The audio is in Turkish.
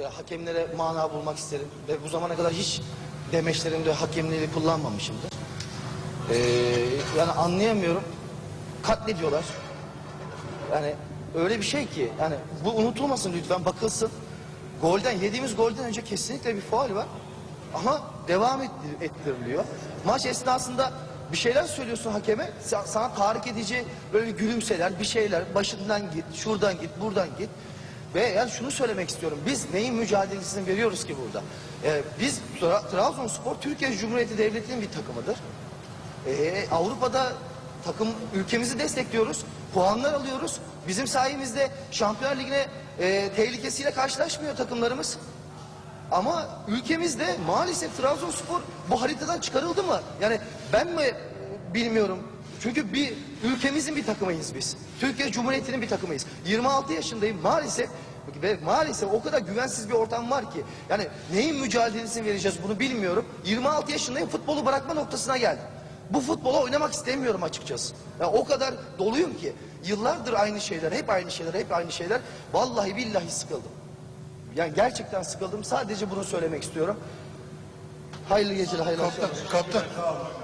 e, hakemlere mana bulmak isterim. Ve bu zamana kadar hiç demeçlerimde hakemliği kullanmamışımdır. E, yani anlayamıyorum. Katlediyorlar. Yani öyle bir şey ki yani bu unutulmasın lütfen bakılsın. Golden yediğimiz golden önce kesinlikle bir faul var. Ama devam ettir- ettiriliyor. Maç esnasında bir şeyler söylüyorsun hakeme. sa- Sana tahrik edici böyle gülümseler, bir şeyler. Başından git, şuradan git, buradan git. Ve yani şunu söylemek istiyorum. Biz neyin mücadelesini veriyoruz ki burada? Ee, biz Tra- Trabzonspor Türkiye Cumhuriyeti Devleti'nin bir takımıdır. Ee, Avrupa'da takım ülkemizi destekliyoruz. Puanlar alıyoruz. Bizim sayemizde Şampiyonlar Ligi'ne e, tehlikesiyle karşılaşmıyor takımlarımız. Ama ülkemizde maalesef Trabzonspor bu haritadan çıkarıldı mı? Yani ben mi bilmiyorum. Çünkü bir ülkemizin bir takımıyız biz. Türkiye Cumhuriyeti'nin bir takımıyız. 26 yaşındayım maalesef ve maalesef o kadar güvensiz bir ortam var ki. Yani neyin mücadelesini vereceğiz bunu bilmiyorum. 26 yaşındayım futbolu bırakma noktasına geldim. Bu futbola oynamak istemiyorum açıkçası. Ya o kadar doluyum ki. Yıllardır aynı şeyler, hep aynı şeyler, hep aynı şeyler. Vallahi billahi sıkıldım. Yani gerçekten sıkıldım. Sadece bunu söylemek istiyorum. Hayırlı geceler, hayırlı akşamlar. Kaptan, kaptan.